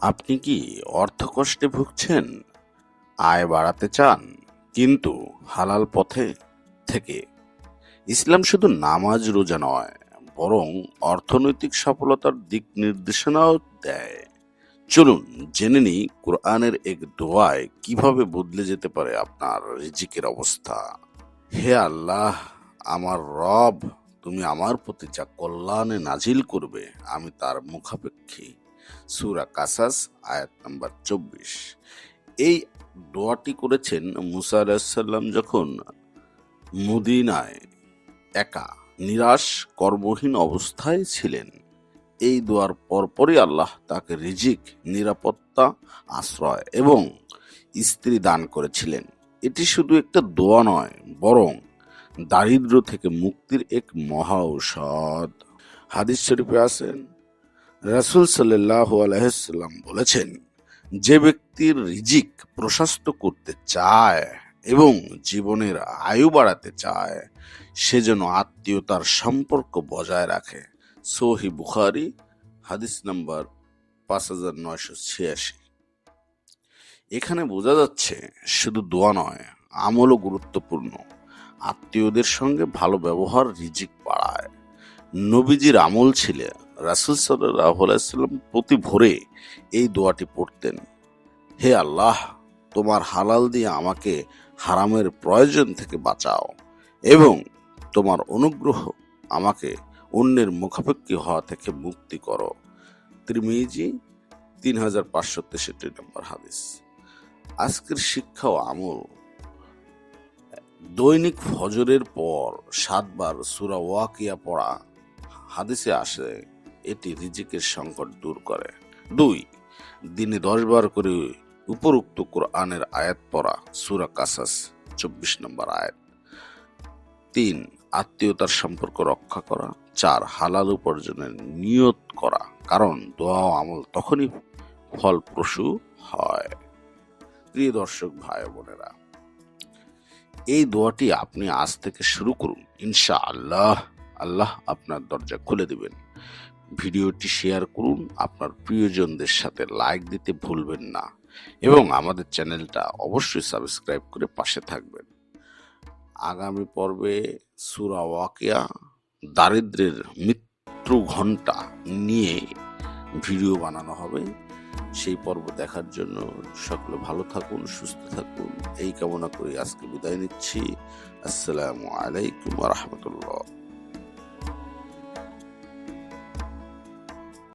আপনি কি অর্থকষ্টে ভুগছেন? আয় বাড়াতে চান, কিন্তু হালাল পথে থেকে। ইসলাম শুধু নামাজ রোজা নয়, বরং অর্থনৈতিক সফলতার দিক নির্দেশনাও দেয়। চলুন জেনে নিই কোরআনের এক দোয়ায় কীভাবে বদলে যেতে পারে আপনার রিজিকের অবস্থা। হে আল্লাহ, আমার রব, তুমি আমার প্রতি যা কল্যাণে নাজিল করবে, আমি তার মুখাপেক্ষী। সুরা কাসাস, আয়াত নাম্বার চব্বিশ। এই দোয়াটি করেছেন মুসা আলাহিসাল্লাম যখন মদিনায় একা, নিরাশ, কর্মহীন অবস্থায় ছিলেন, এই দোয়ার পরপরই আল্লাহ তাকে রিজিক, নিরাপত্তা, আশ্রয় এবং স্ত্রী দান করেছিলেন। এটি শুধু একটা দোয়া নয়, বরং দারিদ্র থেকে মুক্তির এক মহা ঔষধ। হাদিস শরীফে আছেন রাসুল সাল্লাহ আলহাম বলেছেন, যে ব্যক্তির রিজিক প্রশস্ত করতে চায় এবং জীবনের আয়ু বাড়াতে চায়, সে যেন আত্মীয়তার সম্পর্ক বজায় রাখে। সোহি বুখারি, হাদিস নাম্বার পাঁচ হাজার নয়শো ছিয়াশি। এখানে বোঝা যাচ্ছে শুধু দোয়া নয়, আমলও গুরুত্বপূর্ণ। আত্মীয়দের সঙ্গে ভালো ব্যবহার রিজিক বাড়ায়। নবীজির আমল ছিলে রাসুল সাল্লাম প্রতি ভোরে এই দোয়াটি পড়তেন, হে আল্লাহ, তোমার হালাল দিয়ে আমাকে হারামের প্রয়োজন থেকে বাঁচাও এবং তোমার অনুগ্রহ আমাকে অন্যের মুখাপেক্ষি হওয়া থেকে মুক্তি করো। ত্রিমিজি তিন হাজার পাঁচশো তেষট্টি নম্বর হাদিস। আজকের শিক্ষা ও আমল, দৈনিক ফজরের পর সাতবার সুরা ওয়াকিয়া পড়া হাদিসে আসে এটি রিজিকের সংকট দূর করে। দুই, দিনে দশ বার করে উপরোক্ত কোরআনের আয়াত পড়া, সুরা কাসাস, চব্বিশ নম্বর আয়াত। তিন, আত্মীয়তার সম্পর্ক রক্ষা করা। চার, হালাল উপার্জনের নিয়ত করা। কারণ দোয়া আমল তখনই ফলপ্রসূ হয়। প্রিয় দর্শক, ভাই বোনেরা, এই দোয়াটি আপনি আজ থেকে শুরু করুন। ইনশা আল্লাহ আল্লাহ আপনার দরজা খুলে দিবেন। ভিডিওটি শেয়ার করুন, আপনার প্রিয়জনদের সাথে লাইক দিতে ভুলবেন না এবং আমাদের চ্যানেলটা অবশ্যই সাবস্ক্রাইব করে পাশে থাকবেন। আগামী পর্বে সুরা ওয়াকিয়া, দারিদ্রের মৃত্যু ঘণ্টা নিয়ে ভিডিও বানানো হবে। সেই পর্ব দেখার জন্য সকলে ভালো থাকুন, সুস্থ থাকুন। এই কামনা করে, আজকে বিদায় নিচ্ছি। আসসালামু আলাইকুম রহমতুল্লাহ।